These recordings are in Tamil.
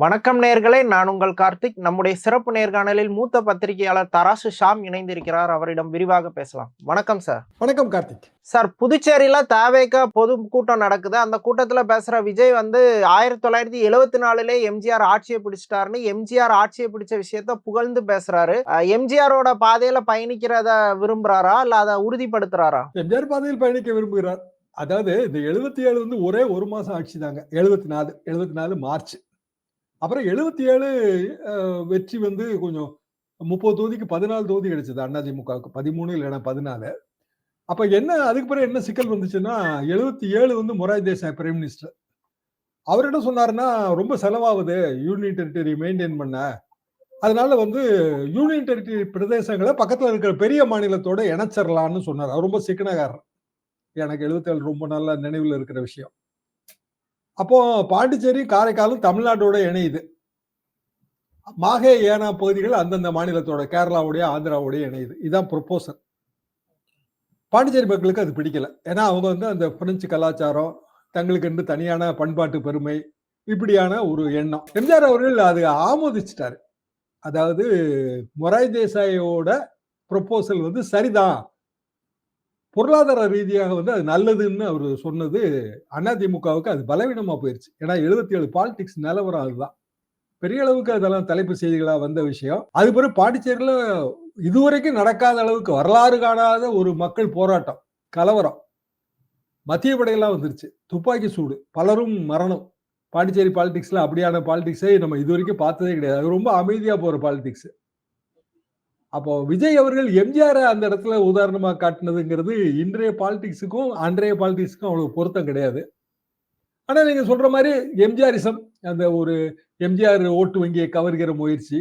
வணக்கம் நேர்களே நான் உங்கள் கார்த்திக். நம்முடைய சிறப்பு நேர்காணலில் மூத்த பத்திரிகையாளர் தராசு ஷாம் இணைந்திருக்கிறார். அவரிடம் விரிவாக பேசலாம். வணக்கம் சார். வணக்கம் கார்த்திக். சார் புதுச்சேரியில தாவேக பொது கூட்டம் நடக்குது. அந்த கூட்டத்துல பேசுற விஜய் வந்து ஆயிரத்தி தொள்ளாயிரத்தி எழுவத்தி நாலுல எம்ஜிஆர் ஆட்சியை பிடிச்சிட்டாருன்னு எம்ஜிஆர் ஆட்சியை பிடிச்ச விஷயத்த புகழ்ந்து பேசுறாரு. எம்ஜிஆரோட பாதையில பயணிக்கிறத விரும்புறாரா? இல்ல அதை உறுதிப்படுத்துறாரா? எம்ஜிஆர் பாதையில் பயணிக்க விரும்புகிறார். அதாவது இந்த எழுபத்தி ஏழு வந்து ஒரே ஒரு மாசம் ஆட்சி தாங்க எழுபத்தி நாலு எழுபத்தி நாலு மார்ச். அப்புறம் எழுபத்தி ஏழு வெற்றி வந்து கொஞ்சம் முப்பது தொகுதிக்கு பதினாலு தொகுதி கிடைச்சது அதிமுகவுக்கு பதிமூணு இல்லைன்னா பதினாலு. அப்ப என்ன அதுக்கு பிறகு என்ன சிக்கல் வந்துச்சுன்னா எழுபத்தி ஏழு வந்து மொராய் தேசாய் பிரைம் மினிஸ்டர் அவர் என்ன சொன்னாருன்னா ரொம்ப செலவாகுது யூனியன் டெரிட்டரி மெயின்டைன் பண்ண. அதனால வந்து யூனியன் டெரிட்டரி பிரதேசங்களை பக்கத்தில் இருக்கிற பெரிய மாநிலத்தோட இணைச்சிடலான்னு சொன்னார். அவர் ரொம்ப சிக்கனகாரர் எனக்கு எழுபத்தேழு ரொம்ப நல்ல நினைவில் இருக்கிற விஷயம். அப்போ பாண்டிச்சேரி காரைக்காலும் தமிழ்நாட்டோட இணையுது. மாகே ஏனா பகுதிகள் அந்தந்த மாநிலத்தோட கேரளாவுடைய ஆந்திராவுடைய இணையுது. இதுதான் ப்ரொப்போசல் பாண்டிச்சேரி மக்களுக்கு அது பிடிக்கல. ஏன்னா அவங்க வந்து அந்த பிரெஞ்சு கலாச்சாரம் தங்களுக்கு என்று தனியான பண்பாட்டு பெருமை இப்படியான ஒரு எண்ணம். எம்ஜிஆர் அவர்கள் அது ஆமோதிச்சிட்டாரு. அதாவது மொராய் தேசாயோட ப்ரொப்போசல் வந்து சரிதான். பொருளாதார ரீதியாக வந்து அது நல்லதுன்னு அவர் சொன்னது அதிமுகவுக்கு அது பலவீனமா போயிருச்சு. ஏன்னா எழுபத்தி ஏழு பாலிடிக்ஸ் நிலவரம் அதுதான். பெரிய அளவுக்கு அதெல்லாம் தலைப்பு செய்திகளாக வந்த விஷயம். அது பிறகு பாண்டிச்சேரியில் இதுவரைக்கும் நடக்காத அளவுக்கு வரலாறு காணாத ஒரு மக்கள் போராட்டம் கலவரம். மத்திய படையெல்லாம் வந்துருச்சு. துப்பாக்கி சூடு பலரும் மரணம். பாண்டிச்சேரி பாலிடிக்ஸில் அப்படியான பாலிடிக்ஸை நம்ம இது வரைக்கும் பார்த்ததே கிடையாது. அது ரொம்ப அமைதியாக போகிற பாலிடிக்ஸ் அப்போ விஜய் அவர்கள் எம்ஜிஆர் அந்த இடத்துல உதாரணமா காட்டினதுங்கிறது இன்றைய பாலிடிக்ஸுக்கும் அன்றைய பாலிடிக்ஸுக்கும் அவ்வளவு பொருத்தம் கிடையாது. ஆனா நீங்க சொல்ற மாதிரி எம்ஜிஆரிசம் அந்த ஒரு எம்ஜிஆர் ஓட்டு வங்கியை கவர்கிற முயற்சி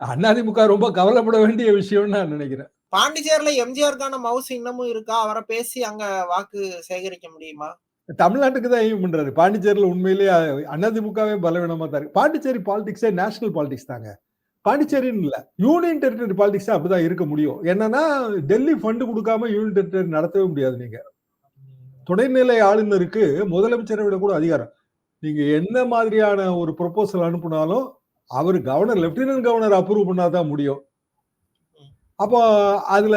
அதிமுக ரொம்ப கவலைப்பட வேண்டிய விஷயம்னு நான் நினைக்கிறேன். பாண்டிச்சேரியில எம்ஜிஆருக்கான மவுஸ் இன்னமும் இருக்கா? அவரை பேசி அங்க வாக்கு சேகரிக்க முடியுமா? தமிழ்நாட்டுக்கு தான் எய்ம் பண்றாரு. பாண்டிச்சேரியில உண்மையிலேயே அதிமுகவே பலவீனமா தான் இருக்கு. பாண்டிச்சேரி பாலிடிக்ஸே நேஷனல் பாலிடிக்ஸ் தாங்க. பாண்டிச்சேரின்னு இல்ல. யூனியன் டெரிட்டரி பாலிடிக்ஸ் அப்படிதான் இருக்க முடியும். என்னன்னா டெல்லி ஃபண்டு கொடுக்காம யூனியன் டெரிட்டரி நடத்தவே முடியாது நீங்க. துணைநிலை ஆளுநருக்கு முதலமைச்சரை விட கூட அதிகாரம். நீங்க என்ன மாதிரியான ஒரு ப்ரொபோசல் அனுப்புனாலும் அவர் கவர்னர் லெப்டினன்ட் கவர்னர் அப்ரூவ் பண்ணாதான் முடியும். அப்போ அதுல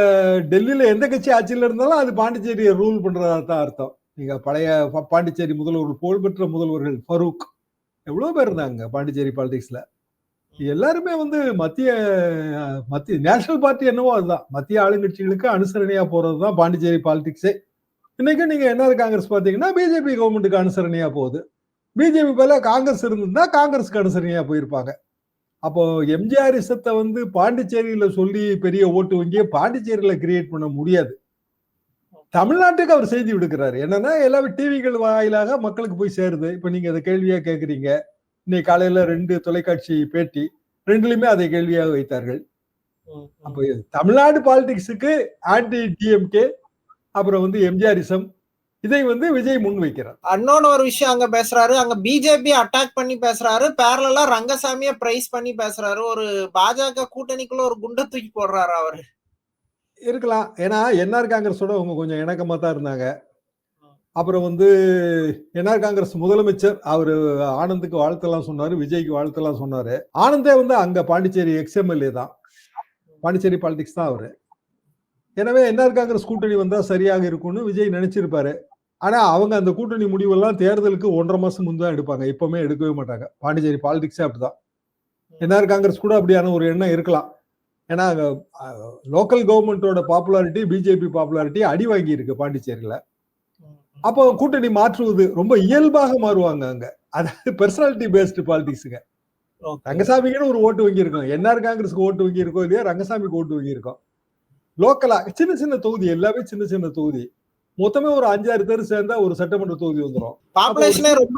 டெல்லியில எந்த கட்சி ஆட்சியில் இருந்தாலும் அது பாண்டிச்சேரியை ரூல் பண்றதா தான் அர்த்தம். நீங்க பழைய பாண்டிச்சேரி முதல்வர்கள் புகழ்பெற்ற முதல்வர்கள் ஃபரூக் எவ்வளவு பேர் இருந்தாங்க பாண்டிச்சேரி பாலிடிக்ஸ்ல எல்லாருமே வந்து மத்திய மத்திய நேஷனல் பார்ட்டி என்னவோ அதுதான். மத்திய ஆளுங்கட்சிகளுக்கு அனுசரணையா போறது தான் பாண்டிச்சேரி பாலிடிக்ஸே. இன்னைக்கு நீங்க என்ஆர் காங்கிரஸ் பாத்தீங்கன்னா பிஜேபி கவர்மெண்ட்டுக்கு அனுசரணையா போகுது. பிஜேபி போல காங்கிரஸ் இருந்திருந்தா காங்கிரஸுக்கு அனுசரணையா போயிருப்பாங்க. அப்போ எம்ஜிஆர் இசத்தை வந்து பாண்டிச்சேரியில சொல்லி பெரிய ஓட்டு வங்கியை பாண்டிச்சேரியில கிரியேட் பண்ண முடியாது. தமிழ்நாட்டுக்கு அவர் செய்தி விடுக்கிறாரு. என்னன்னா எல்லாமே டிவிகள் வாயிலாக மக்களுக்கு போய் சேருது. இப்ப நீங்க அதை கேள்வியா கேக்குறீங்க. இன்னைக்கு காலையில ரெண்டு தொலைக்காட்சி பேட்டி ரெண்டுலயுமே அதை கேள்வியாக வைத்தார்கள். அப்போ தமிழ்நாடு பாலிடிக்ஸுக்கு ஆன்டி டிஎம்கே அப்புறம் வந்து எம்ஜிஆரிசம் இதை வந்து விஜய் முன் வைக்கிறார் இன்னொன்னு ஒரு விஷயம் அங்க பேசுறாரு அங்க பிஜேபி அட்டாக் பண்ணி பேசுறாரு பேரலா ரங்கசாமிய பிரைஸ் பண்ணி பேசுறாரு ஒரு பாஜக கூட்டணிக்குள்ள ஒரு குண்டை தூக்கி போடுறாரு அவரு. இருக்கலாம். ஏன்னா என்ஆர் காங்கிரஸோட அவங்க கொஞ்சம் இணக்கமா தான் இருந்தாங்க. அப்புறம் வந்து என்ஆர் காங்கிரஸ் முதலமைச்சர் அவர் ஆனந்துக்கு வாழ்த்தெல்லாம் சொன்னார் விஜய்க்கு வாழ்த்தெல்லாம் சொன்னார். ஆனந்தே வந்து அங்கே பாண்டிச்சேரி எக்ஸ்எம்எல்ஏ தான். பாண்டிச்சேரி பாலிடிக்ஸ் தான் அவர். எனவே என்ஆர் காங்கிரஸ் கூட்டணி வந்தால் சரியாக இருக்கும்னு விஜய் நினைச்சிருப்பாரு. ஆனால் அவங்க அந்த கூட்டணி முடிவெல்லாம் தேர்தலுக்கு ஒன்றரை மாதம் முன் தான் எடுப்பாங்க. எப்போவுமே எடுக்கவே மாட்டாங்க. பாண்டிச்சேரி பாலிடிக்ஸே அப்படிதான். என்ஆர் காங்கிரஸ் கூட அப்படியான ஒரு எண்ணம் இருக்கலாம். ஏன்னா லோக்கல் கவர்மெண்ட்டோட பாப்புலாரிட்டி பிஜேபி பாப்புலாரிட்டி அடி வாங்கி இருக்கு அப்போ கூட்டணி மாற்றுவது ரொம்ப இயல்பாக மாறுவாங்க அங்க. அதாவது பெர்சனாலிட்டி பேஸ்டு பாலிடிக்ஸுங்க ரங்கசாமிக்குன்னு ஒரு ஓட்டு வங்கி இருக்கும் என்ஆர் காங்கிரஸ்க்கு ஓட்டு வங்கி இருக்கோ இல்லையா? ரங்கசாமிக்கு ஓட்டு வங்கி இருக்கும் லோக்கலா சின்ன சின்ன தொகுதி எல்லாமே சின்ன சின்ன தொகுதி. மொத்தமே ஒரு அஞ்சாறு பேர் சேர்ந்தா ஒரு சட்டமன்ற தொகுதி வந்துடும் பாப்புலேஷனே ரொம்ப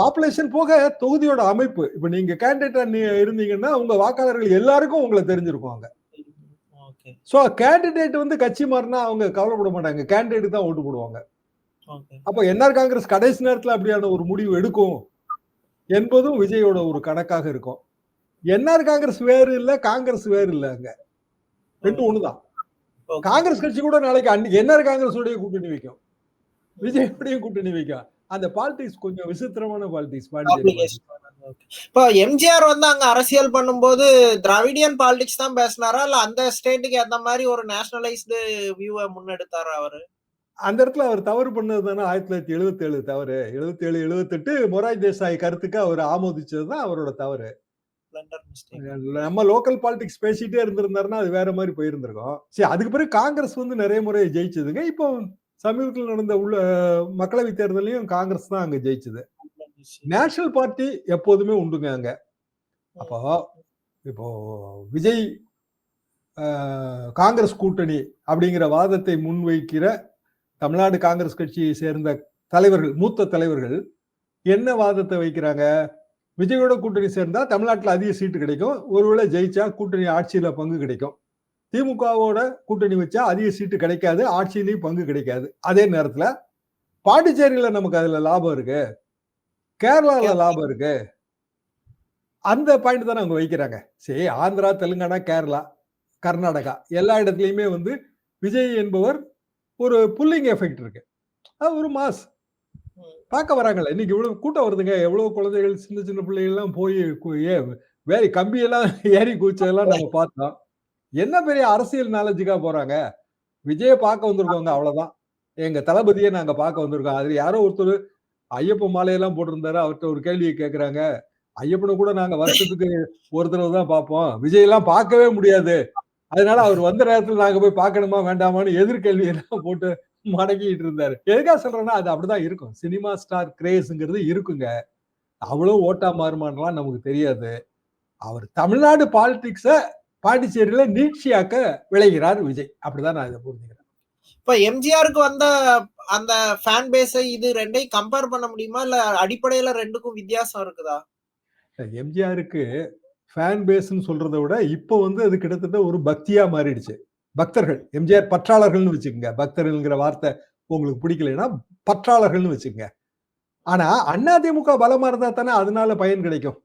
பாப்புலேஷன் போக தொகுதியோட அமைப்பு. இப்ப நீங்க கேண்டிடேட்டா இருந்தீங்கன்னா உங்க வாக்காளர்கள் எல்லாருக்கும் உங்களை தெரிஞ்சிருக்கும் அங்க. சோ கேண்டிடேட் வந்து கட்சி மாறினா அவங்க கவலைப்பட மாட்டாங்க. கேண்டிடேட் தான் ஓட்டு போடுவாங்க. அப்ப என்ஆர் காங்கிரஸ் கடைசி நேரத்துல அப்படியான ஒரு முடிவு எடுக்கும் என்பதும் விஜயோட ஒரு கணக்காக இருக்கும். என்ஆர் காங்கிரஸ் வேறு இல்ல காங்கிரஸ் வேறு இல்ல அங்க. ரெண்டு ஒண்ணுதான். காங்கிரஸ் கட்சி கூட நாளைக்கு அன்னைக்கு என்ஆர் காங்கிரஸ் உடைய கூட்டணி வைக்கும். விஜய் கூட்டணி வைக்கும். அந்த பாலிடிக்ஸ் கொஞ்சம் விசித்திரமான பாலிடிக்ஸ் பாண்டிச்சேரி இப்போ எம்ஜிஆர் வந்து அங்க அரசியல் பண்ணும்போது திராவிடியன் பாலிடிக்ஸ் தான் பேசினாரா? இல்ல அந்த ஸ்டேட்டுக்கு ஏத்த மாதிரி ஒரு நேஷனலைஸ்டு வியூவை முன்னெடுத்தாரா அவரு? அந்த இடத்துல அவர் தவறு பண்ணது தானே ஆயிரத்தி தொள்ளாயிரத்தி எழுபத்தி ஏழு தவறு. எழுபத்தி ஏழு எழுபத்தெட்டு மொராய் தேசாய் கருத்துக்கு அவர் ஆமோதிச்சது தான் அவரோட தவறு. நம்ம லோக்கல் பாலிடிக்ஸ் பேசிட்டே இருந்திருந்தாருன்னா அது வேற மாதிரி போயிருந்திருக்கும். சரி அதுக்கு பிறகு காங்கிரஸ் வந்து நிறைய முறை ஜெயிச்சதுங்க. இப்போ சமீபத்தில் நடந்த உள்ள மக்களவை தேர்தலையும் காங்கிரஸ் தான் அங்க ஜெயிச்சது. நேஷனல் பார்ட்டி எப்போதுமே உண்டுங்க அங்க. அப்போ இப்போ விஜய் காங்கிரஸ் கூட்டணி அப்படிங்கிற வாதத்தை முன்வைக்கிற தமிழ்நாடு காங்கிரஸ் கட்சியை சேர்ந்த தலைவர்கள் மூத்த தலைவர்கள் என்ன வாதத்தை வைக்கிறாங்க? விஜயோட கூட்டணி சேர்ந்தா தமிழ்நாட்டில் அதிக சீட்டு கிடைக்கும். ஒருவேளை ஜெயிச்சா கூட்டணி ஆட்சியில பங்கு கிடைக்கும். திமுகவோட கூட்டணி வச்சா அதிக சீட்டு கிடைக்காது ஆட்சியிலையும் பங்கு கிடைக்காது. அதே நேரத்துல பாண்டிச்சேரியில நமக்கு அதுல லாபம் இருக்கு. கேரளால லாபம் இருக்கு. அந்த பாயிண்ட் தானே அவங்க வைக்கிறாங்க. சரி ஆந்திரா தெலுங்கானா கேரளா கர்நாடகா எல்லா இடத்துலயுமே வந்து விஜய் என்பவர் ஒரு புல்லிங் எஃபெக்ட் இருக்கு. அது ஒரு மாஸ் பார்க்க வராங்கல்ல இன்னைக்கு இவ்வளவு கூட்டம் வருதுங்க. எவ்வளவு குழந்தைகள் சின்ன சின்ன பிள்ளைகள் எல்லாம் போய் கு- கம்பியெல்லாம் ஏறி கூச்சதெல்லாம் நம்ம பார்த்தோம். என்ன பெரிய அரசியல் நாலேஜுக்கா போறாங்க? விஜய பார்க்க வந்திருக்கோங்க அவ்வளவுதான். எங்க தளபதியை நாங்க பார்க்க வந்திருக்கோம். அதுல யாரோ ஒருத்தர் ஐயப்ப மாலையெல்லாம் போட்டிருந்தாரு. அவர்கிட்ட ஒரு கேள்வியை கேட்கறாங்க ஐயப்பனை கூட நாங்க வருஷத்துக்கு ஒரு தடவை தான் பார்ப்போம். விஜய் எல்லாம் பார்க்கவே முடியாது. அதனால அவர் வந்த நேரத்துல நாங்க போய் பார்க்கணுமா வேண்டாமான்னு எதிர்கேள்வி எல்லாம் போட்டு மடக்கிட்டு இருந்தாரு. எதுக்காக சொல்றேன்னா அது அப்படிதான் இருக்கும். சினிமா ஸ்டார் கிரேஸ்ங்கிறது இருக்குங்க. அவ்வளவு ஓட்டா மாறுமானலாம் நமக்கு தெரியாது. அவர் தமிழ்நாடு பாலிடிக்ஸ பாண்டிச்சேரியில நீட்சியாக்க விளைகிறார் விஜய். அப்படிதான் நான் இதை புரிஞ்சுக்கிறேன். இப்ப எம்ஜிஆருக்கு வந்த அந்த ஃபேன் பேஸை இது ரெண்டையும் கம்பேர் பண்ண முடியுமா? இல்ல அடிப்படையில ரெண்டுக்கும் வித்தியாசம் இருக்குதா? எம்ஜிஆருக்கு ஃபேன் பேஸ்ன்னு சொல்றதை விட இப்போ வந்து அது கிட்டத்தட்ட ஒரு பக்தியா மாறிடுச்சு. பக்தர்கள் எம்ஜிஆர் பற்றாளர்கள்னு வச்சுக்கோங்க. பக்தர்கள்ங்கிற வார்த்தை உங்களுக்கு பிடிக்கலைன்னா பற்றாளர்கள்னு வச்சுக்கோங்க. ஆனா அதிமுக பலமா இருந்தா தானே அதனால பயன் கிடைக்கும்.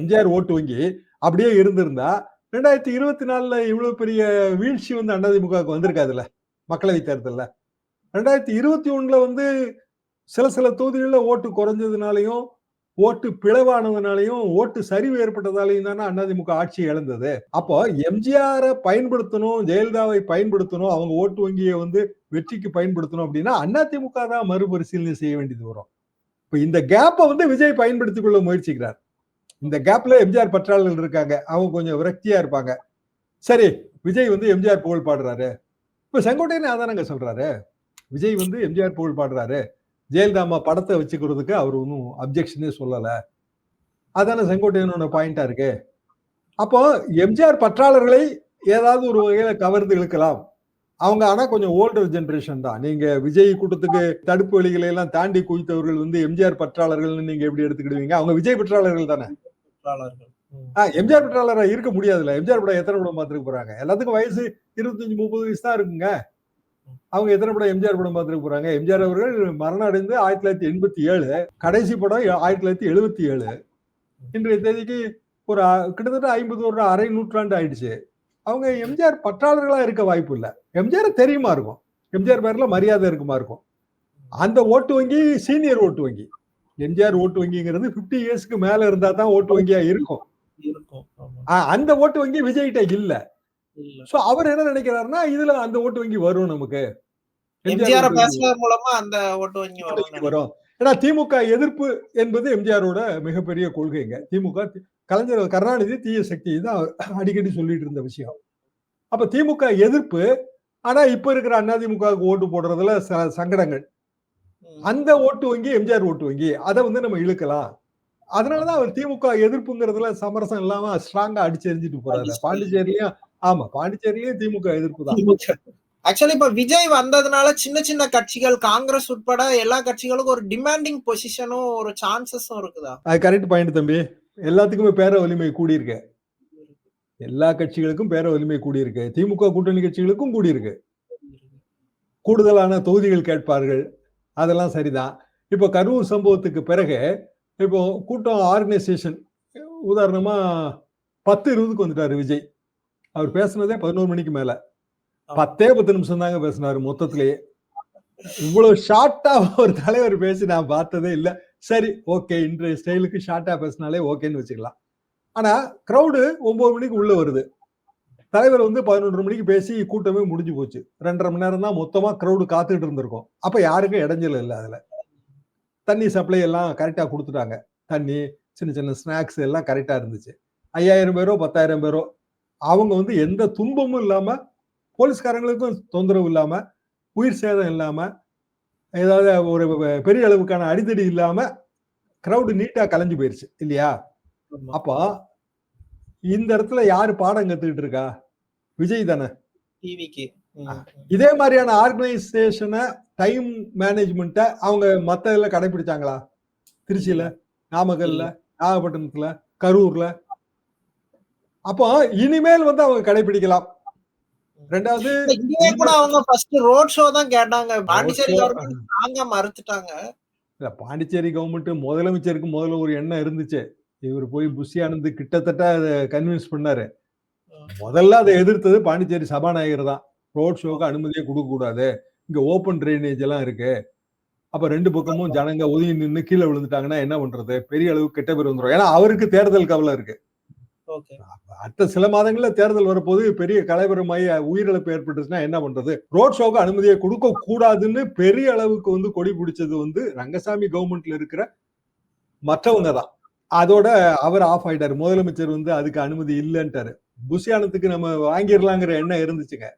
எம்ஜிஆர் ஓட்டு வங்கி அப்படியே இருந்திருந்தா ரெண்டாயிரத்தி இருபத்தி நாலுல இவ்வளவு பெரிய வீழ்ச்சி வந்து அதிமுகவுக்கு வந்திருக்காதுல்ல மக்களவை தேர்தல்ல. ரெண்டாயிரத்தி இருபத்தி ஒண்ணுல வந்து சில சில தொகுதிகளில் ஓட்டு குறைஞ்சதுனாலையும் ஓட்டு பிளவானதுனாலையும் ஓட்டு சரிவு ஏற்பட்டதாலையும் தானே அதிமுக ஆட்சி இழந்தது. அப்போ எம்ஜிஆரை பயன்படுத்தணும் ஜெயலலிதாவை பயன்படுத்தணும் அவங்க ஓட்டு வங்கியை வந்து வெற்றிக்கு பயன்படுத்தணும் அப்படின்னா அதிமுக தான் மறுபரிசீலனை செய்ய வேண்டியது வரும். இப்போ இந்த கேப்பை வந்து விஜய் பயன்படுத்திக் கொள்ள முயற்சிக்கிறார். இந்த கேப்ல எம்ஜிஆர் பற்றாளர்கள் இருக்காங்க. அவங்க கொஞ்சம் விரக்தியா இருப்பாங்க. சரி விஜய் வந்து எம்ஜிஆர் புகழ் பாடுறாரு. இப்ப செங்கோட்டையன் அதானங்க சொல்றாரு. விஜய் வந்து எம்ஜிஆர் புகழ் பாடுறாரு. ஜெயலலிதாமா படத்தை வச்சுக்கிறதுக்கு அவர் ஒன்றும் அப்ஜெக்ஷனே சொல்லல. அதானே செங்கோட்டையனோட பாயிண்டா இருக்கு. அப்போ எம்ஜிஆர் பற்றாளர்களை ஏதாவது ஒரு வகையில கவர்ந்து இழுக்கலாம். அவங்க ஆனா கொஞ்சம் ஓல்டர் ஜென்ரேஷன் தான். நீங்க விஜய் கூட்டத்துக்கு தடுப்பு வழிகளை எல்லாம் தாண்டி குவித்தவர்கள் வந்து எம்ஜிஆர் பற்றாளர்கள்னு நீங்க எப்படி எடுத்துக்கிடுவீங்க? அவங்க விஜய் பற்றாளர்கள் தானே? பற்றாளர்கள். ஆஹ் எம்ஜிஆர் பற்றாளராக இருக்க முடியாதுல்ல. எம்ஜிஆர் படம் எத்தனை படம் பார்த்துருக்க போறாங்க? எல்லாத்துக்கும் வயசு இருபத்தஞ்சு முப்பது வயசு தான் இருக்குங்க. அவங்க எத்தனை படம் எம்ஜிஆர் படம் பார்த்துருக்க போறாங்க? எம்ஜிஆர் அவர்கள் மரணம் அடைந்து ஆயிரத்தி தொள்ளாயிரத்தி எண்பத்தி ஏழு கடைசி படம் ஆயிரத்தி தொள்ளாயிரத்தி எழுபத்தி ஏழு. இன்றைய தேதிக்கு ஒரு கிட்டத்தட்ட ஐம்பது ஒரு அரை நூற்றாண்டு ஆயிடுச்சு. அவங்க எம்ஜிஆர் பற்றாளர்களா இருக்க வாய்ப்பு இல்லை. எம்ஜிஆர் தெரியுமா இருக்கும். எம்ஜிஆர் பேர்ல மரியாதை இருக்குமா இருக்கும். அந்த ஓட்டு வங்கி சீனியர் ஓட்டு வங்கி. எம்ஜிஆர் ஓட்டு வங்கிங்கிறது 50 இயர்ஸ்க்கு மேல இருந்தா தான் ஓட்டு வங்கியா இருக்கும். அந்த ஓட்டு வங்கி விஜய்கிட்ட இல்ல. சோ அவர் என்ன நினைக்கிறாருன்னா இதுல அந்த ஓட்டு வங்கி வரும் நமக்கு. எம்ஜிஆர் மூலமா அந்த ஓட்டு வங்கி வரும். ஏன்னா திமுக எதிர்ப்பு என்பது எம்ஜிஆரோட மிகப்பெரிய கொள்கைங்க திமுக கலைஞர் கருணாநிதி தீய சக்தி தான் அடிக்கடி சொல்லிட்டு இருந்த விஷயம். அப்ப திமுக எதிர்ப்பு ஆனா இப்ப இருக்கிற அதிமுகவுக்கு ஓட்டு போடுறதுல சங்கடங்கள். அந்த ஓட்டு வங்கி எம்ஜிஆர் ஓட்டு வங்கி அதை வந்து நம்ம இழுக்கலாம். அதனாலதான் அவர் திமுக எதிர்ப்புங்கிறதுல சமரசம் இல்லாம ஸ்ட்ராங்கா அடிச்சு எரிஞ்சிட்டு போறாரு. பாண்டிச்சேரிலயும் ஆமா பாண்டிச்சேரிலயும் திமுக எதிர்ப்பு தான். ஆக்சுவலி இப்ப விஜய் வந்ததுனால சின்ன சின்ன கட்சிகள் காங்கிரஸ் உட்பட எல்லா கட்சிகளுக்கும் ஒரு டிமாண்டிங் பொசிஷனும் ஒரு சான்சஸும் இருக்குதா? அது கரெக்ட் பாயிண்ட் தம்பி. எல்லாத்துக்குமே பேர வலிமை கூடியிருக்கு. எல்லா கட்சிகளுக்கும் பேர வலிமை கூடியிருக்கு. திமுக கூட்டணி கட்சிகளுக்கும் கூடியிருக்கு. கூடுதலான தொகுதிகள் கேட்பார்கள். அதெல்லாம் சரிதான். இப்போ கரூர் சம்பவத்துக்கு பிறகு இப்போ கூட்டம் ஆர்கனைசேஷன் உதாரணமா பத்து இருபதுக்கு வந்துட்டாரு விஜய். அவர் பேசுனதே பதினோரு மணிக்கு மேல. பத்தே பத்து நிமிஷம் தாங்க பேசினாரு மொத்தத்திலேயே. இவ்வளவு ஷார்ட்டா ஒரு தலைவர் பேசி நான் பார்த்ததே இல்ல. சரி ஓகே இன்றைய ஸ்டைலுக்கு ஷார்ட்டா பேசினாலே ஓகேன்னு வச்சுக்கலாம். ஆனா கிரௌடு ஒன்பது மணிக்கு உள்ள வருது. தலைவர் வந்து பதினொன்று மணிக்கு பேசி கூட்டமே முடிஞ்சு போச்சு. ரெண்டரை மணி நேரம் தான் மொத்தமா கிரௌடு காத்துக்கிட்டு இருந்திருக்கும். அப்ப யாருக்கும் இடைஞ்சல் இல்லை அதுல. தண்ணி சப்ளை எல்லாம் கரெக்டா கொடுத்துட்டாங்க. தண்ணி சின்ன சின்ன ஸ்நாக்ஸ் எல்லாம் கரெக்டா இருந்துச்சு. ஐயாயிரம் பேரோ பத்தாயிரம் பேரோ அவங்க வந்து எந்த துன்பமும் இல்லாம போலீஸ்காரங்களுக்கும் தொந்தரவு இல்லாம உயிர் சேதம் இல்லாம ஏதாவது ஒரு பெரிய அளவுக்கான அடிதடி இல்லாம கிரௌடு நீட்டா கலைஞ்சு போயிருச்சு இல்லையா. அப்போ இந்த இடத்துல யாரு பாடம் கத்துக்கிட்டு இருக்கா? விஜய் தானே. டிவிக்கு. இதே மாதிரியான ஆர்கனைசேஷனை டைம் மேனேஜ்மெண்ட்டை அவங்க மத்த இதுல கடைபிடிச்சாங்களா திருச்சியில நாமக்கல்ல நாகப்பட்டினத்துல கரூர்ல அப்போ இனிமேல் வந்து அவங்க கடைபிடிக்கலாம். ரெண்டாவது இங்கேயே கூட அவங்க ஃபர்ஸ்ட் ரோட் ஷோ தான் கேட்டாங்க. பாண்டிச்சேரி கவர்மெண்ட் தாங்க மறுத்துட்டாங்க. இல்ல பாண்டிச்சேரி கவர்மெண்ட் முதலமைச்சருக்கு முதல்ல ஒரு எண்ணம் இருந்துச்சு. இவர் போய் புஷி ஆனந்த் கிட்டத்தட்ட அதை கன்வின்ஸ் பண்ணாரு. முதல்ல அதை எதிர்த்தது பாண்டிச்சேரி சபாநாயகர் தான். ரோட் ஷோக்கு அனுமதியே கொடுக்க கூடாது. இங்க ஓப்பன் ட்ரைனேஜ் எல்லாம் இருக்கு. அப்ப ரெண்டு பக்கமும் ஜனங்க ஒதுங்கி நின்று கீழே விழுந்துட்டாங்கன்னா என்ன பண்றது? பெரிய அளவுக்கு கெட்ட பேர் வந்துடும் ஏன்னா அவருக்கு தேர்தல் கவலை இருக்கு. அடுத்த சில மாதங்கள்ல தேர்தல் வரப்போது பெரிய கலைபரமாயி உயிரிழப்பு ஏற்பட்டுச்சுன்னா என்ன பண்றது? ரோட் ஷோக்கு அனுமதியை கொடுக்க கூடாதுன்னு பெரிய அளவுக்கு வந்து கொடி பிடிச்சது வந்து ரங்கசாமி கவர்மெண்ட்ல இருக்கிற மற்றவங்க தான். அதோட அவர் ஆஃப் ஆயிட்டாரு. முதலமைச்சர் வந்து அதுக்கு அனுமதி இல்லைன்ட்டாரு. புஷியானத்துக்கு நம்ம வாங்கிடலாங்கிற எண்ணம் இருந்துச்சுங்க.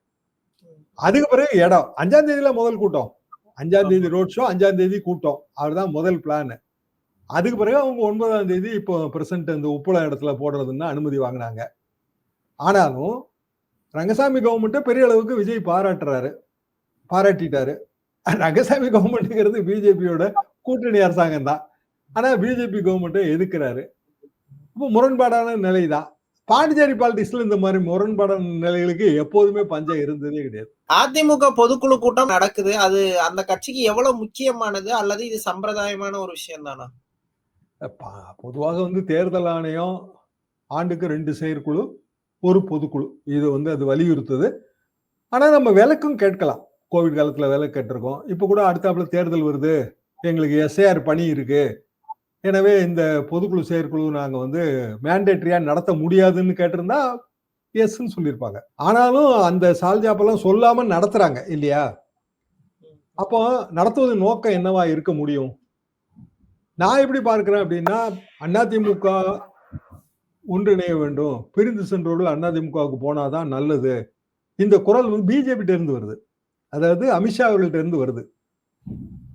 அதுக்கு பிறகு இடம். அஞ்சாம் தேதியில முதல் கூட்டம். அஞ்சாம் தேதி ரோட் ஷோ அஞ்சாம் தேதி கூட்டம். அவர்தான் முதல் பிளான் அதுக்கு பிறகு அவங்க ஒன்பதாம் தேதி இப்போ பிரசன்ட் இந்த உப்புளம் இடத்துல போடுறதுன்னு அனுமதி வாங்கினாங்க. ஆனாலும் ரங்கசாமி கவர்மெண்ட்டை பெரிய அளவுக்கு விஜய் பாராட்டுறாரு. பாராட்டிட்டாரு. ரங்கசாமி கவர்மெண்ட்டுங்கிறது பிஜேபியோட கூட்டணி அரசாங்கம் தான். ஆனா பிஜேபி கவர்மெண்ட்டை எதிர்க்கிறாரு இப்போ முரண்பாடான நிலை தான் பாண்டிச்சேரி பாலிடிக்ஸ்ல இந்த மாதிரி முரண்பாடான நிலைகளுக்கு எப்போதுமே பஞ்சம் இருந்ததே கிடையாது. அதிமுக பொதுக்குழு கூட்டம் நடக்குது. அது அந்த கட்சிக்கு எவ்வளவு முக்கியமானது? அல்லது இது சம்பிரதாயமான ஒரு விஷயம் தானா பொதுவாக வந்து தேர்தல் ஆணையம் ஆண்டுக்கு ரெண்டு செயற்குழு ஒரு பொதுக்குழு. இது வந்து அது வலியுறுத்துது. ஆனால் நம்ம விலக்கும் கேட்கலாம். கோவிட் காலத்தில் விலை கேட்டிருக்கோம். இப்போ கூட அடுத்தாப்புல தேர்தல் வருது. எங்களுக்கு எஸ்ஏஆர் பணி இருக்கு. எனவே இந்த பொதுக்குழு செயற்குழு நாங்கள் வந்து மேண்டேட்ரியாக நடத்த முடியாதுன்னு கேட்டிருந்தா எஸ்ன்னு சொல்லியிருப்பாங்க. ஆனாலும் அந்த சால்ஜாப்பெல்லாம் சொல்லாமல் நடத்துகிறாங்க இல்லையா? அப்போ நடத்துவது நோக்கம் என்னவா இருக்க முடியும்? நான் எப்படி பார்க்கிறேன் அப்படின்னா அதிமுக ஒன்றிணைய வேண்டும். பிரிந்து சென்றவர்கள் அதிமுகவுக்கு போனாதான் நல்லது. இந்த குரல் வந்து பிஜேபி இருந்து வருது. அதாவது அமித்ஷா அவர்கள்ட்ட இருந்து வருது.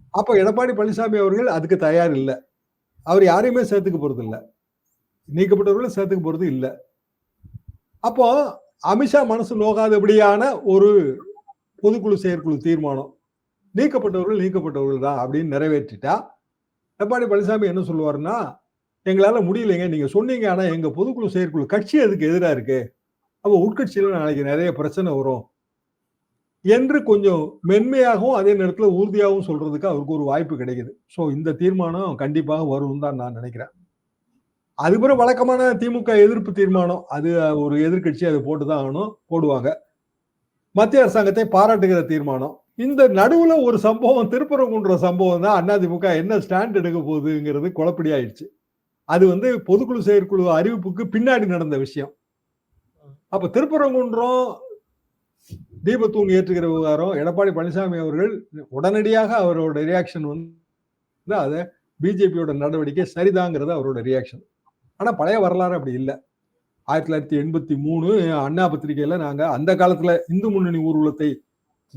அப்போ எடப்பாடி பழனிசாமி அவர்கள் அதுக்கு தயார் இல்லை. அவர் யாரையுமே சேர்த்துக்க போறது இல்லை. நீக்கப்பட்டவர்களும் சேர்த்துக்க போறது இல்லை. அப்போ அமித்ஷா மனசு நோகாதபடியான ஒரு பொதுக்குழு செயற்குழு தீர்மானம். நீக்கப்பட்டவர்கள் நீக்கப்பட்டவர்கள் தான் அப்படின்னு நிறைவேற்றிட்டா எடப்பாடி பழனிசாமி என்ன சொல்லுவாருன்னா எங்களால் முடியலைங்க நீங்கள் சொன்னீங்க ஆனால் எங்கள் பொதுக்குழு செயற்குழு கட்சி அதுக்கு எதிராக இருக்கு. அப்போ உட்கட்சியில நாளைக்கு நிறைய பிரச்சனை வரும். என்று கொஞ்சம் மென்மையாகவும் அதே நேரத்தில் உறுதியாகவும் சொல்றதுக்கு அவருக்கு ஒரு வாய்ப்பு கிடைக்குது. ஸோ இந்த தீர்மானம் கண்டிப்பாக வரும் தான் நான் நினைக்கிறேன். அதுக்கப்புறம் வழக்கமான திமுக எதிர்ப்பு தீர்மானம். அது ஒரு எதிர்க்கட்சி அதை போட்டுதான் ஆகணும் போடுவாங்க. மத்திய அரசாங்கத்தை பாராட்டுகிற தீர்மானம். இந்த நடுவுல ஒரு சம்பவம் திருப்பரங்குன்ற சம்பவம் தான் அண்ணாதிமுக என்ன ஸ்டாண்ட் எடுக்க போகுதுங்கிறது குழப்படி ஆயிடுச்சு அது வந்து பொதுக்குழு செயற்குழு அறிவிப்புக்கு பின்னாடி நடந்த விஷயம். அப்ப திருப்பரங்குன்றம் தீபத்தூண் ஏற்றுகிற விவகாரம் எடப்பாடி பழனிசாமி அவர்கள் உடனடியாக அவரோட ரியாக்ஷன் வந்து அதை பிஜேபியோட நடவடிக்கை சரிதாங்கிறது அவரோட ரியாக்ஷன் ஆனா பழைய வரலாறு அப்படி இல்லை. ஆயிரத்தி தொள்ளாயிரத்தி எண்பத்தி மூணு அண்ணா பத்திரிகையில நாங்க அந்த காலத்துல இந்து முன்னணி ஊர்வலத்தை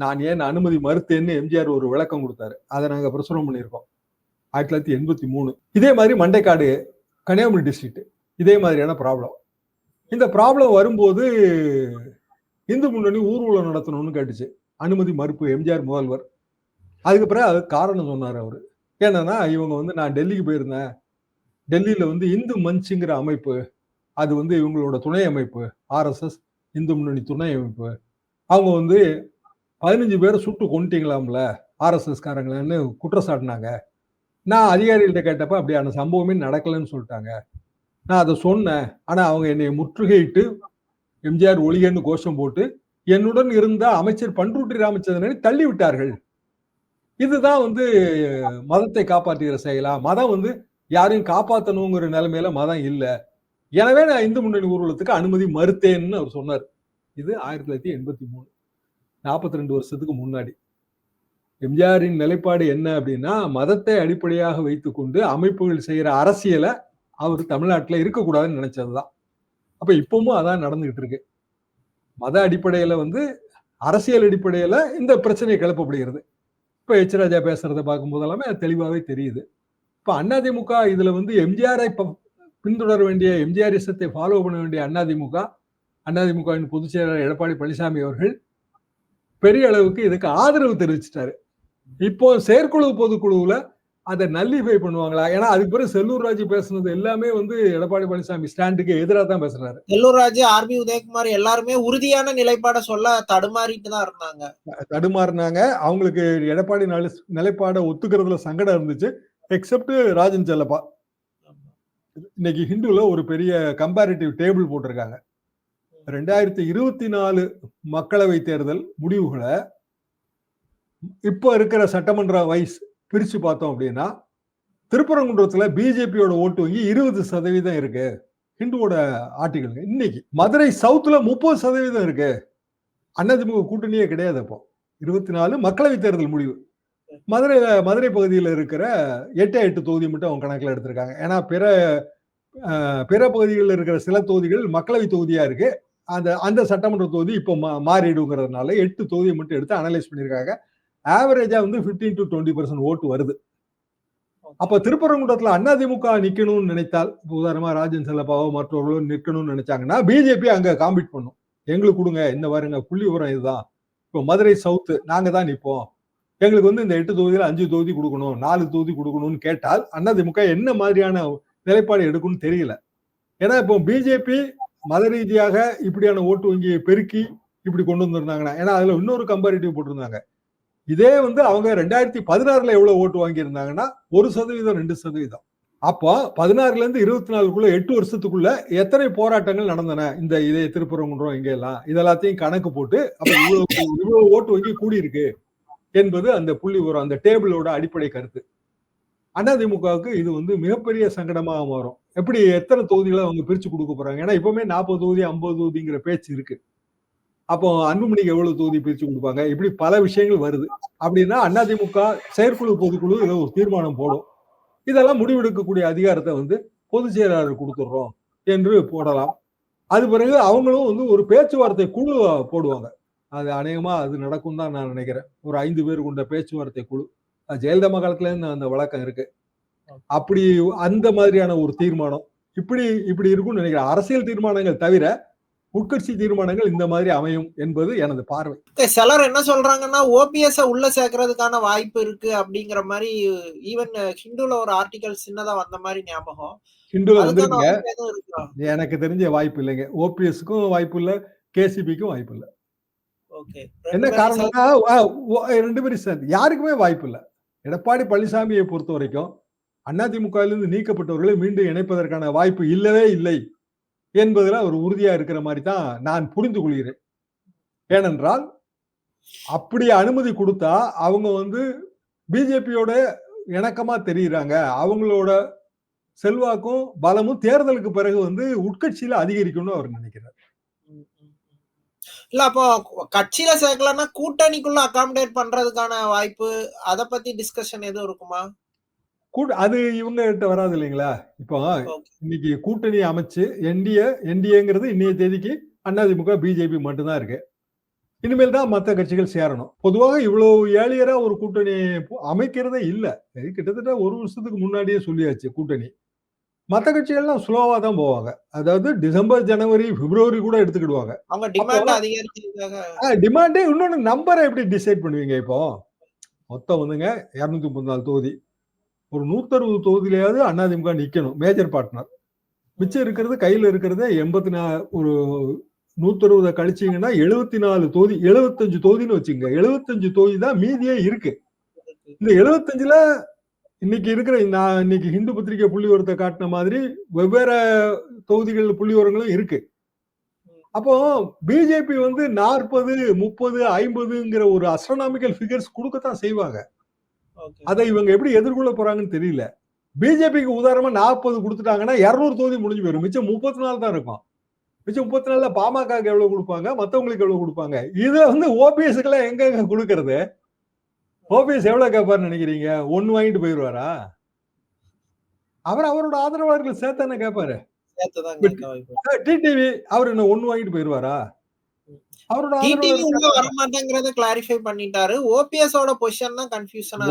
நான் ஏன் அனுமதி மறுத்தேன்னு எம்ஜிஆர் ஒரு விளக்கம் கொடுத்தாரு. அதை நாங்கள் பிரசுரம் பண்ணியிருக்கோம். ஆயிரத்தி தொள்ளாயிரத்தி எண்பத்தி மூணு. இதே மாதிரி மண்டைக்காடு கன்னியாகுமரி டிஸ்ட்ரிக்ட் இதே மாதிரியான ப்ராப்ளம் இந்த ப்ராப்ளம் வரும்போது இந்து முன்னணி ஊர்வலம் நடத்தணும்னு கேட்டுச்சு. அனுமதி மறுப்பு எம்ஜிஆர் முதல்வர். அதுக்கு பிறகு அது காரணம் சொன்னார் அவர். என்னன்னா இவங்க வந்து நான் டெல்லிக்கு போயிருந்தேன். டெல்லியில் வந்து இந்து மஞ்சுங்கிற அமைப்பு அது வந்து இவங்களோட துணை அமைப்பு ஆர்எஸ்எஸ் இந்து முன்னணி துணை அமைப்பு. அவங்க வந்து பதினஞ்சு பேரை சுட்டு கொண்டுட்டீங்களாம்ல ஆர்எஸ்எஸ் காரங்களன்னு குற்றச்சாட்டினாங்க நான் அதிகாரிகள்ட்ட கேட்டப்ப அப்படியான சம்பவமே நடக்கலைன்னு சொல்லிட்டாங்க. நான் அதை சொன்னேன். ஆனால் அவங்க என்னை முற்றுகையிட்டு எம்ஜிஆர் ஒளியன்னு கோஷம் போட்டு என்னுடன் இருந்த அமைச்சர் பன்ருட்டி ராமச்சந்திரனை தள்ளி விட்டார்கள் இதுதான் வந்து மதத்தை காப்பாற்றுகிற செயலா? மதம் வந்து யாரையும் காப்பாற்றணுங்கிற நிலைமையில மதம் இல்லை. எனவே நான் இந்து முன்னணி ஊர்வலத்துக்கு அனுமதி மறுத்தேன்னு அவர் சொன்னார். இது ஆயிரத்தி தொள்ளாயிரத்தி எண்பத்தி மூணு. நாற்பத்தி ரெண்டு வருஷத்துக்கு முன்னாடி. எம்ஜிஆரின் நிலைப்பாடு என்ன அப்படின்னா மதத்தை அடிப்படையாக வைத்துக்கொண்டு அமைப்புகள் செய்யற அரசியலை அவர் தமிழ்நாட்டில் இருக்கக்கூடாதுன்னு நினைச்சதுதான். அப்போ இப்பவும் அதான் நடந்துகிட்டு இருக்கு. மத அடிப்படையில வந்து அரசியல் அடிப்படையில இந்த பிரச்சனை கிளப்பப்படுகிறது. இப்போ எச் ராஜா பேசுறதை பார்க்கும்போது எல்லாமே அது தெரியுது. இப்ப அதிமுக இதுல வந்து எம்ஜிஆரை இப்போ பின்தொடர வேண்டிய எம்ஜிஆரிசத்தை ஃபாலோ பண்ண வேண்டிய அதிமுக அதிமுகவின் பொதுச் செயலாளர் எடப்பாடி பழனிசாமி அவர்கள் பெரிய அளவுக்கு இதுக்கு ஆதரவு தெரிவிச்சிட்டாரு. இப்போ செயற்குழு பொதுக்குழுவுல அதை நல்லிஃபை பண்ணுவாங்களா? ஏன்னா அதுக்கு பிறகு செல்லூர் ராஜு பேசுனது எல்லாமே வந்து எடப்பாடி பழனிசாமி ஸ்டாண்டுக்கு எதிராக தான் பேசுறாரு. செல்லூர் ராஜு ஆர்பி உதயகுமார் எல்லாருமே உறுதியான நிலைப்பாட சொல்ல தடுமாறிட்டு தான் இருந்தாங்க. தடுமாறினாங்க. அவங்களுக்கு எடப்பாடி நிலை- நிலைப்பாடை ஒத்துக்கிறதுல சங்கடம் இருந்துச்சு. எக்ஸப்ட் ராஜன் செல்லப்பா. இன்னைக்கு ஹிந்துல ஒரு பெரிய கம்பேரிட்டிவ் டேபிள் போட்டிருக்காங்க. ரெண்டாயிரத்தி இருபத்தி நாலு மக்களவை தேர்தல் முடிவுகளை இப்போ இருக்கிற சட்டமன்ற வைஸ் பிரித்து பார்த்தோம் அப்படின்னா திருப்பரங்குன்றத்தில் பிஜேபியோட ஓட்டு வங்கி இருபது சதவீதம் இருக்கு. ஹிந்துவோட ஆர்டிகல். இன்னைக்கு மதுரை சவுத்தில் முப்பது சதவீதம் இருக்கு. அதிமுக கூட்டணியே கிடையாது அப்போ. இருபத்தி நாலு மக்களவை தேர்தல் முடிவு. மதுரையில் மதுரை பகுதியில் இருக்கிற எட்டு எட்டு தொகுதி மட்டும் அவங்க கணக்கில் எடுத்திருக்காங்க. ஏன்னா பிற பிற பகுதிகளில் இருக்கிற சில தொகுதிகள் மக்களவை தொகுதியாக இருக்கு. அந்த அந்த சட்டமன்ற தொகுதி இப்போ மா- மாறிடுங்கிறதுனால எட்டு தொகுதியை மட்டும் எடுத்து அனலைஸ் பண்ணியிருக்காங்க. ஆவரேஜாக வந்து 15 டு டுவெண்ட்டி பர்சன்ட் ஓட்டு வருது. அப்போ திருப்பரங்குன்றத்தில் அதிமுக நிற்கணும்னு நினைத்தால் உதாரணமாக ராஜன் செல்லப்பாவோ மற்றவர்களோ நிற்கணும்னு நினைச்சாங்கன்னா பிஜேபி அங்கே காம்பீட் பண்ணும். எங்களுக்கு கொடுங்க இந்த பாருங்க புள்ளி உரம் இதுதான். இப்போ மதுரை சவுத்து நாங்க தான் நிற்போம் எங்களுக்கு வந்து இந்த எட்டு தொகுதியில் அஞ்சு தொகுதி கொடுக்கணும் நாலு தொகுதி கொடுக்கணும்னு கேட்டால் அதிமுக என்ன மாதிரியான நிலைப்பாடு எடுக்கும்னு தெரியல. ஏன்னா இப்போ பிஜேபி மத ரீதியாக இப்படியான ஓட்டு வங்கியை பெருக்கி இப்படி கொண்டு வந்திருந்தாங்கன்னா ஏன்னா அதுல இன்னொரு கம்பேரிட்டிவ் போட்டிருந்தாங்க. இதே வந்து அவங்க ரெண்டாயிரத்தி பதினாறுல எவ்வளவு ஓட்டு வாங்கியிருந்தாங்கன்னா ஒரு சதவீதம் ரெண்டு சதவீதம். அப்போ பதினாறுல இருந்து இருபத்தி நாலுக்குள்ள எட்டு வருஷத்துக்குள்ள எத்தனை போராட்டங்கள் நடந்தன? இந்த இதே திருப்பரங்குன்றம் இங்க எல்லாம் இதெல்லாத்தையும் கணக்கு போட்டு அப்ப இவ்வளவு இவ்வளவு ஓட்டு வங்கி கூடியிருக்கு என்பது அந்த புள்ளி உரம் அந்த டேபிளோட அடிப்படை கருத்து. அதிமுகவுக்கு இது வந்து மிகப்பெரிய சங்கடமாக மாறும். எப்படி எத்தனை தொகுதிகளை அவங்க பிரிச்சு கொடுக்க போறாங்க? ஏன்னா இப்பவுமே நாற்பது தொகுதி ஐம்பது தொகுதிங்கிற பேச்சு இருக்கு. அப்போ அன்புமணிக்கு எவ்வளவு தொகுதி பிரிச்சு கொடுப்பாங்க? இப்படி பல விஷயங்கள் வருது. அப்படின்னா அதிமுக செயற்குழு பொதுக்குழு ஏதோ ஒரு தீர்மானம் போடும். இதெல்லாம் முடிவெடுக்கக்கூடிய அதிகாரத்தை வந்து பொதுச் செயலாளர் கொடுத்துட்றோம் என்று போடலாம். அது பிறகு அவங்களும் வந்து ஒரு பேச்சுவார்த்தை குழு போடுவாங்க. அது அநேகமா அது நடக்கும் தான் நான் நினைக்கிறேன். ஒரு ஐந்து பேர் கொண்ட பேச்சுவார்த்தை குழு. ஜெயலலிதா காலத்துல இருந்து அந்த வழக்கம் இருக்கு. அப்படி அந்த மாதிரியான ஒரு தீர்மானம் இப்படி இப்படி இருக்கும்னு நினைக்கிறேன். அரசியல் தீர்மானங்கள் தவிர உட்கட்சி தீர்மானங்கள் இந்த மாதிரி அமையும் என்பது எனது பார்வை. சிலர் என்ன சொல்றாங்கன்னா ஓபிஎஸ் உள்ள சேர்க்கறதுக்கான வாய்ப்பு இருக்கு அப்படிங்கிற மாதிரி ஈவன் ஹிந்துல ஒரு ஆர்டிகல் சின்னதா வந்த மாதிரி ஞாபகம். ஹிந்துல வந்துருங்க எனக்கு தெரிஞ்ச வாய்ப்பு இல்லைங்க. ஓபிஎஸ்க்கும் வாய்ப்பு இல்லை கேசிபிக்கும் வாய்ப்பு இல்லை. என்ன காரணம்னா ஓ- ரெண்டு பேரும் யாருக்குமே வாய்ப்பு இல்லை. எடப்பாடி பழனிசாமியை பொறுத்த வரைக்கும் அதிமுகவிலிருந்து நீக்கப்பட்டவர்களை மீண்டும் இணைப்பதற்கான வாய்ப்பு இல்லவே இல்லை என்பதில் அவர் உறுதியா இருக்கிற மாதிரி தான் நான் புரிந்து கொள்கிறேன். ஏனென்றால் அப்படி அனுமதி கொடுத்தா அவங்க வந்து பிஜேபியோட இணக்கமா தெரியுறாங்க. அவங்களோட செல்வாக்கும் பலமும் தேர்தலுக்கு பிறகு வந்து உட்கட்சியில அதிகரிக்கும்னு அவர் நினைக்கிறார். இல்ல அப்போ கட்சியில சேர்க்கலன்னா கூட்டணிக்குள்ள அகாமடேட் பண்றதுக்கான வாய்ப்பு அத பத்தி டிஸ்கஷன் எதுவும் இருக்குமா? அது இவங்க கிட்ட வராது இல்லைங்களா? இப்போ. இன்னைக்கு கூட்டணி அமைச்சு என்டிஏ என்டிஏங்கிறது இன்னைய தேதிக்கு அதிமுக பிஜேபி மட்டும்தான் இருக்கு. இனிமேல் தான் மற்ற கட்சிகள் சேரணும். பொதுவாக இவ்வளவு ஏழியரா ஒரு கூட்டணி அமைக்கிறதே இல்ல. கிட்டத்தட்ட ஒரு வருஷத்துக்கு முன்னாடியே சொல்லியாச்சு கூட்டணி. மற்ற கட்சிகள்லாம் ஸ்லோவா தான் போவாங்க. அதாவது டிசம்பர் ஜனவரி பிப்ரவரி கூட எடுத்துக்கிடுவாங்க. டிமாண்டே இன்னொன்னு நம்பரை எப்படி டிசைட் பண்ணுவீங்க இப்போ? மொத்தம் வந்துங்க இரநூத்தி முப்பத்தி நாலு தொகுதி. ஒரு நூத்தறுபது தொகுதியிலேயாவது அதிமுக நிக்கணும் மேஜர் பார்ட்னர் மிச்சம் இருக்கிறது கையில இருக்கிறது எண்பத்தி நா ஒரு நூத்தறுபதை கழிச்சீங்கன்னா எழுபத்தி நாலு தொகுதி எழுபத்தஞ்சு தொகுதின்னு வச்சுங்க எழுபத்தஞ்சு தொகுதி தான் மீதியே இருக்கு. இந்த எழுபத்தஞ்சுல இன்னைக்கு இருக்கிற நான் இன்னைக்கு ஹிந்து பத்திரிகை புள்ளி உரத்தை காட்டின மாதிரி வெவ்வேறு தொகுதிகள் புள்ளி உரங்களும் இருக்கு. அப்போ பிஜேபி வந்து நாற்பது முப்பது ஐம்பதுங்கிற ஒரு அஸ்ட்ரானாமிக்கல் ஃபிகர்ஸ் கொடுக்கத்தான் செய்வாங்க. அதை இவங்க எப்படி எதிர்கொள்ள போறாங்கன்னு தெரியல. பிஜேபிக்கு உதாரணமா நாற்பது கொடுத்துட்டாங்கன்னா இருநூறு தொகுதி முடிஞ்சு போயிடும் மிச்சம் முப்பத்தி நாலு தான் இருக்கும். மிச்சம் முப்பத்தி நாலுல பாமக எவ்வளவு கொடுப்பாங்க? மத்தவங்களுக்கு எவ்வளவு கொடுப்பாங்க? இதை வந்து ஓபிஎஸ்க்கு எல்லாம் எங்க எங்க கொடுக்கறது? ஓபிஎஸ் எவ்வளவு கேட்பாருன்னு நினைக்கிறீங்க? ஒன்னு வாங்கிட்டு போயிருவாரா? அவர் அவரோட ஆதரவாளர்கள் சேர்த்தானே கேட்பாரு டிடிவி அவர் என்ன ஒன்னு வாங்கிட்டு போயிருவாரா?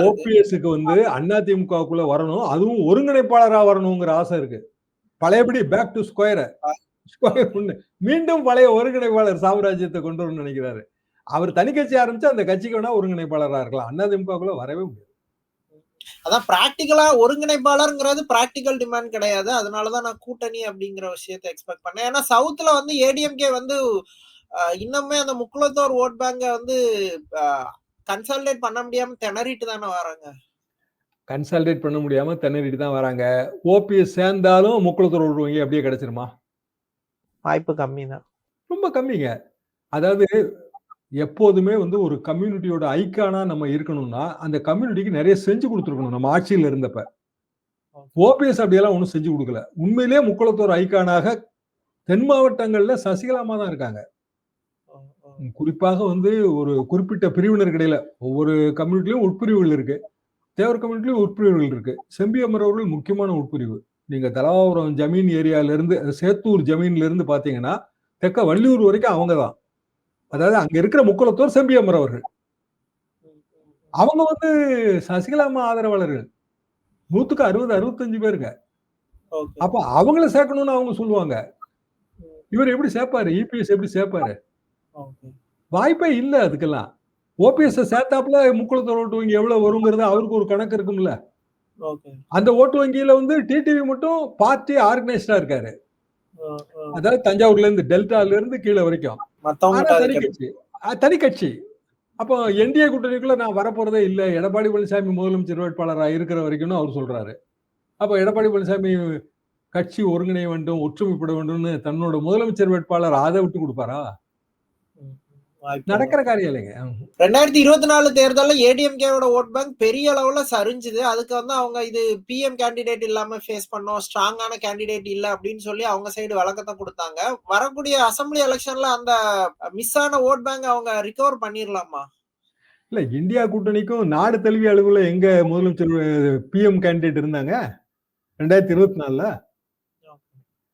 ஓபிஎஸ்க்கு வந்து அதிமுகவுக்குள்ள வரணும். அதுவும் ஒருங்கிணைப்பாளரா வரணுங்கிற ஆசை இருக்கு. பழையபடி பேக் டு ஸ்கொயர் ஸ்கொயர் மீண்டும் பழைய ஒருங்கிணைப்பாளர் சாம்ராஜ்யத்தை கொண்டு வரணும்னு நினைக்கிறாரு. அவர் தனி கட்சி ஆரம்பிச்சு அந்த கட்சிக்கு வேணா ஒருங்கிணைப்பாளரா இருக்கலாம். அதிமுகவுக்குள்ள வரவே முடியாது. அதான் பிராக்டிகலா ஒருங்கிணைப்பாளர்ங்கிறது பிராக்டிகல் டிமாண்ட் கிடையாது. அதனாலதான் நான் கூட்டணி அப்படிங்கிற விஷயத்தை எக்ஸ்பெக்ட் பண்ணேன். ஏன்னா சவுத்ல வந்து ஏடிஎம்கே வந்து இன்னுமே அந்த முக்குளத்தோர் ஓட் பேங்க வந்து கன்சல்டேட் பண்ண முடியாம திணறிட்டு தானே வராங்க. கன்சல்டேட் பண்ண முடியாம திணறிட்டு தான் வராங்க. ஓபிஎஸ் சேர்ந்தாலும் முக்குளத்தூர் விடுவீங்க அப்படியே கிடைச்சிருமா? வாய்ப்பு கம்மி தான் ரொம்ப கம்மிங்க. அதாவது எப்போதுமே வந்து ஒரு கம்யூனிட்டியோட ஐக்கானா நம்ம இருக்கணும்னா அந்த கம்யூனிட்டிக்கு நிறைய செஞ்சு கொடுத்துருக்கணும் நம்ம ஆட்சியில் இருந்தப்ப. ஓபிஎஸ் அப்படியெல்லாம் ஒன்றும் செஞ்சு கொடுக்கல. உண்மையிலேயே முக்குளத்தோர் ஐக்கானாக தென் மாவட்டங்கள்ல சசிகலாமா தான் இருக்காங்க. குறிப்பாக வந்து ஒரு குறிப்பிட்ட பிரிவினர் இடையில ஒவ்வொரு கம்யூனிட்டிலையும் உட்பிரிவுகள் இருக்கு. தேவர் கம்யூனிட்டிலையும் உட்பிரிவுகள் இருக்கு. செம்பியமர் அவர்கள் முக்கியமான உட்பிரிவு. நீங்க தலாபுரம் ஜமீன் ஏரியால இருந்து சேத்தூர் ஜமீன்ல இருந்து பாத்தீங்கன்னா தெக்க வள்ளியூர் வரைக்கும் அவங்க தான். அதாவது அங்க இருக்கிற முக்குளத்தோர் செம்பியமர் அவர்கள். அவங்க வந்து சசிகலாமா ஆதரவாளர்கள். நூத்துக்கு அறுபது அறுபத்தஞ்சு பேருங்க. அப்ப அவங்கள சேர்க்கணும்னு அவங்க சொல்லுவாங்க. இவர் எப்படி சேர்ப்பாரு? இபிஎஸ் எப்படி சேர்ப்பாரு? வாய்ப்பே இல்ல அதுக்கெல்லாம். ஓபிஎஸ் சேர்த்தாப்புல முக்குளத்தோர் ஓட்டு வங்கி எவ்வளவு வருங்கிறது அவருக்கு ஒரு கணக்கு இருக்கும்ல. அந்த ஓட்டு வங்கியில வந்து டிடிவி மட்டும் பார்ட்டி ஆர்கனைஸ்டா இருக்காரு. அதாவது தஞ்சாவூர்ல இருந்து டெல்டால இருந்து கீழே வரைக்கும். தனி கட்சி. தனி கட்சி. அப்போ என்டிஏ கூட்டணிக்குள்ள நான் வரப்போறதே இல்ல. எடப்பாடி பழனிசாமி முதலமைச்சர் வேட்பாளராக இருக்கிற வரைக்கும்னு அவர் சொல்றாரு. அப்போ எடப்பாடி பழனிசாமி கட்சி ஒருங்கிணைய வேண்டும் ஒற்றுமைப்பட வேண்டும்னு தன்னோட முதலமைச்சர் வேட்பாளர் அதை விட்டு கொடுப்பாரா? நடக்கிற காரியம் இல்லைங்க. ரெண்டாயிரத்தி இருபத்தி நாலு தேர்தல்ல ஏடிஎம்கேவோட ஓட் பேங்க் பெரிய அளவுல சரிஞ்சுது. அதுக்கு வந்து அவங்க இது பிஎம் கேண்டிடேட் இல்லாம ஃபேஸ் பண்ணோம். ஸ்ட்ராங்கான கேண்டிடேட் இல்ல அப்படின்னு சொல்லி அவங்க சைடு வழக்கத்தை கொடுத்தாங்க. வரக்கூடிய அசம்பிளி எலெக்ஷன்ல அந்த மிஸ் ஆன ஓட் பேங்க் அவங்க ரிகவர் பண்ணிரலாமா? இல்ல இந்தியா கூட்டணிக்கும் நாடு தழுவிய அளவுல எங்க முதலமைச்சர் பிஎம் கேண்டிடேட் இருந்தாங்க? ரெண்டாயிரத்தி இருபத்தி நாலுல.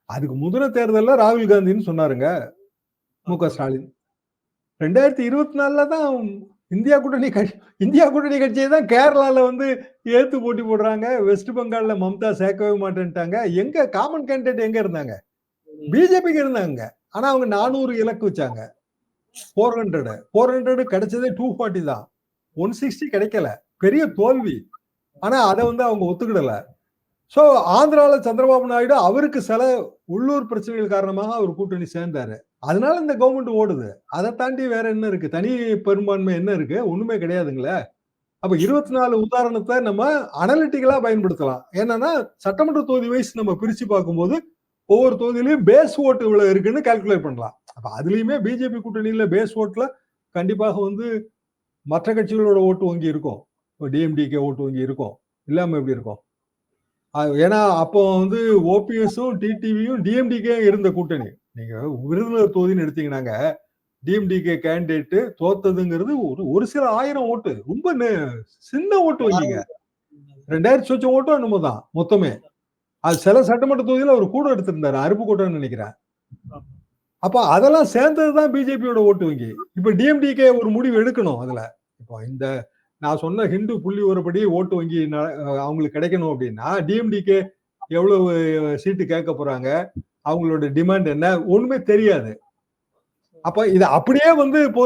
அதுக்கு முதல தேர்தல்ல ராகுல் காந்தின்னு சொன்னாருங்க. மு க ஸ்டாலின். ரெண்டாயிரத்தி இருபத்தி நாலில் தான் இந்தியா கூட்டணி கட்சி இந்தியா கூட்டணி கட்சியை தான் கேரளாவில் வந்து ஏற்று போட்டி போடுறாங்க. வெஸ்ட் பெங்காலில் மம்தா சேர்க்கவே மாட்டேன்ட்டாங்க. எங்க காமன் கேண்டிடேட் எங்க இருந்தாங்க? பிஜேபிக்கு இருந்தாங்க. ஆனா அவங்க நானூறு இலக்கு வச்சாங்க. ஃபோர் ஹண்ட்ரடு ஃபோர் ஹண்ட்ரடு கிடைச்சதே டூ ஃபார்ட்டி தான். ஒன் சிக்ஸ்டி கிடைக்கல. பெரிய தோல்வி. ஆனா அதை வந்து அவங்க ஒத்துக்கிடலை. சோ ஆந்திரால சந்திரபாபு நாயுடு அவருக்கு சில உள்ளூர் பிரச்சனைகள் காரணமாக அவர் கூட்டணி சேர்ந்தாரு. அதனால இந்த கவர்மெண்ட் ஓடுது. அதை தாண்டி வேற என்ன இருக்கு? தனி பெரும்பான்மை என்ன இருக்கு? ஒண்ணுமே கிடையாதுங்களே. அப்ப இருபத்தி நாலு உதாரணத்தை நம்ம அனலிட்டிக்கலா பயன்படுத்தலாம். என்னன்னா சட்டமன்ற தொகுதி வைஸ் நம்ம பிரிச்சு பார்க்கும்போது ஒவ்வொரு தொகுதியிலையும் பேஸ் ஓட்டு இவ்வளவு இருக்குன்னு கால்குலேட் பண்ணலாம். அப்ப அதுலயுமே பிஜேபி கூட்டணியில பேஸ் ஓட்டுல கண்டிப்பாக வந்து மற்ற கட்சிகளோட ஓட்டு வங்கி இருக்கும். இப்போ டிஎம்டிகே ஓட்டு வங்கி இருக்கும். இல்லாம எப்படி இருக்கும்? அது ஏன்னா அப்போ வந்து ஓபிஎஸும் டிடிவியும் டிஎம்டிகே இருந்த கூட்டணி. நீங்க விருதுநகர் தொகுதின்னு எடுத்தீங்கன்னாங்க டிஎம்டிகே கேண்டிடேட் தோத்ததுங்கிறது ஒரு ஒரு சில ஆயிரம் ஓட்டு. ரொம்ப சின்ன ஓட்டு வங்கிங்க ரெண்டாயிரத்தி சொச்சம் ஓட்டும் என்னமோ தான் மொத்தமே. அது சில சட்டமன்ற தொகுதியில அவர் கூட எடுத்திருந்தாரு அருப்புக்கோட்டைன்னு நினைக்கிறேன். அப்ப அதெல்லாம் சேர்ந்ததுதான் பிஜேபியோட ஓட்டு வங்கி. இப்ப டிஎம்டிகே ஒரு முடிவு எடுக்கணும் அதுல. இப்போ இந்த நான் சொன்ன ஹிந்து புள்ளி ஒருபடி ஓட்டு வங்கி அவங்களுக்கு கிடைக்கணும் அப்படின்னா டிஎம்டிகே எவ்வளவு சீட்டு கேட்க போறாங்க? அவங்களோட டிமாண்ட் என்ன? ஒண்ணுமே தெரியாது. அப்ப இதை அப்படியே வந்து இப்போ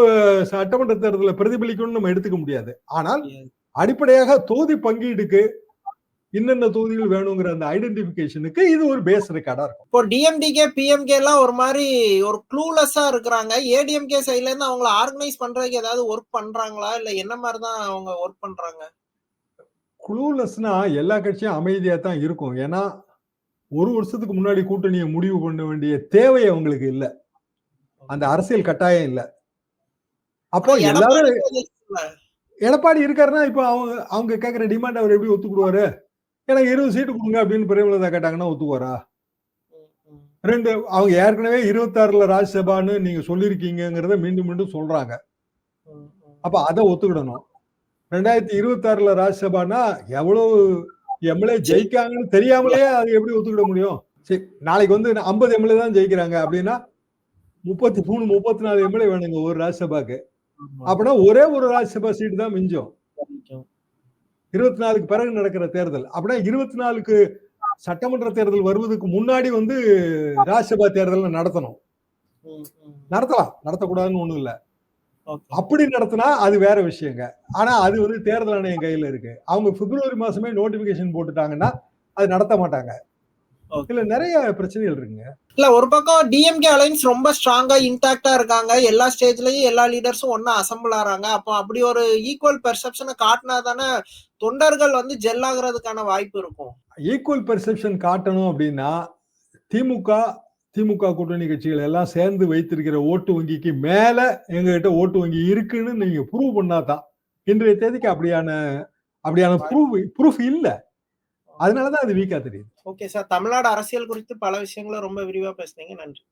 சட்டமன்ற தேர்தலில் பிரதிபலிக்கணும்னு நம்ம எடுத்துக்க முடியாது. ஆனால் அடிப்படையாக தொகுதி பங்கீடுக்கு இன்னென்ன தொகுதிகள் வேணுங்கிற அந்த ஐடென்டிபிகேஷனுக்கு இது ஒரு பேஸ் ரெக்கார்டா இருக்கும். இப்போ டிஎம்டிகே பிஎம்கே எல்லாம் ஒரு மாதிரி ஒரு க்ளூலெஸ்ஸா இருக்கிறாங்க. ஏடிஎம்கே சைட்ல இருந்து அவங்கள ஆர்கனைஸ் பண்றதுக்கு ஏதாவது ஒர்க் பண்றாங்களா? இல்ல என்ன மாதிரி தான் அவங்க ஒர்க் பண்றாங்க? குளூலெஸ்னா எல்லா கட்சியும் அமைதியா தான் இருக்கும். ஏன்னா ஒரு வருஷத்துக்கு முன்னாடி கூட்டணியை முடிவு பண்ண வேண்டிய தேவை அவங்களுக்கு இல்ல. அந்த அரசியல் கட்டாயம் இல்ல. அப்போ எல்லாரும். எடப்பாடி இருக்காருன்னா இப்போ அவங்க அவங்க கேட்குற டிமாண்ட் அவர் எப்படி ஒத்துக்கிடுவாரு? எனக்கு இருபது சீட்டு கொடுங்க அப்படின்னு பிரேமலதா கேட்டாங்கன்னா ஒத்துக்குவாரா? ரெண்டு அவங்க ஏற்கனவே இருபத்தாறுல ராஜ்யசபான்னு நீங்க சொல்லியிருக்கீங்கிறத மீண்டும் மீண்டும் சொல்றாங்க. அப்ப அதை ஒத்துக்கிடணும். ரெண்டாயிரத்தி இருபத்தாறுல ராஜ்யசபானா எவ்வளவு எம்எல்ஏ ஜெயிக்காங்கன்னு தெரியாமலே அது எப்படி ஒத்துக்கிட முடியும்? சரி நாளைக்கு வந்து ஐம்பது எம்எல்ஏ தான் ஜெயிக்கிறாங்க அப்படின்னா முப்பத்தி மூணு முப்பத்தி நாலு எம்எல்ஏ வேணுங்க ஒரு ராஜ்யசபாக்கு. அப்படின்னா ஒரே ஒரு ராஜ்யசபா சீட்டு தான் மிஞ்சும். இருபத்தி நாலுக்கு பிறகு நடக்கிற தேர்தல். அப்படின்னா இருபத்தி நாலுக்கு சட்டமன்ற தேர்தல் வருவதற்கு முன்னாடி வந்து ராஜ்யசபா தேர்தல் நடத்தணும். நடத்தலாம். நடத்தக்கூடாதுன்னு ஒண்ணும் இல்ல. அப்படி நடத்தினா அது வேற விஷயங்க. ஆனா அது வந்து தேர்தல் ஆணையம் கையில இருக்கு. அவங்க பிப்ரவரி மாசமே நோட்டிபிகேஷன் போட்டுட்டாங்கன்னா அது நடத்த மாட்டாங்க. இதுல நிறைய பிரச்சனைகள் இருக்குங்க. இல்ல ஒரு பக்கம் டிஎம்கே அலைன்ஸ் ரொம்ப ஸ்ட்ராங்கா இன்டாக்டா இருக்காங்க. எல்லா ஸ்டேஜ்லயும் எல்லா லீடர்ஸும் ஒன்னா அசம்பிள் ஆறாங்க. அப்போ அப்படி ஒரு ஈக்குவல் பெர்செப்ஷனை காட்டினா தானே தொண்டர்கள் வந்து ஜெல் ஆகுறதுக்கான வாய்ப்பு இருக்கும். ஈக்குவல் பெர்செப்ஷன் காட்டணும் அப்படின்னா திமுக திமுக கூட்டணி கட்சிகள் எல்லாம் சேர்ந்து வைத்திருக்கிற ஓட்டு வங்கிக்கு மேல எங்ககிட்ட ஓட்டு வங்கி இருக்குன்னு நீங்க ப்ரூவ் பண்ணாதான். இன்றைய தேதிக்கு அப்படியான அப்படியான ப்ரூஃப் ப்ரூஃப் இல்ல. அதனாலதான் அது வீக்கா தெரியுது. ஓகே சார் தமிழ்நாடு அரசியல் குறித்து பல விஷயங்களை ரொம்ப விரிவா பேசுனீங்க. நன்றி.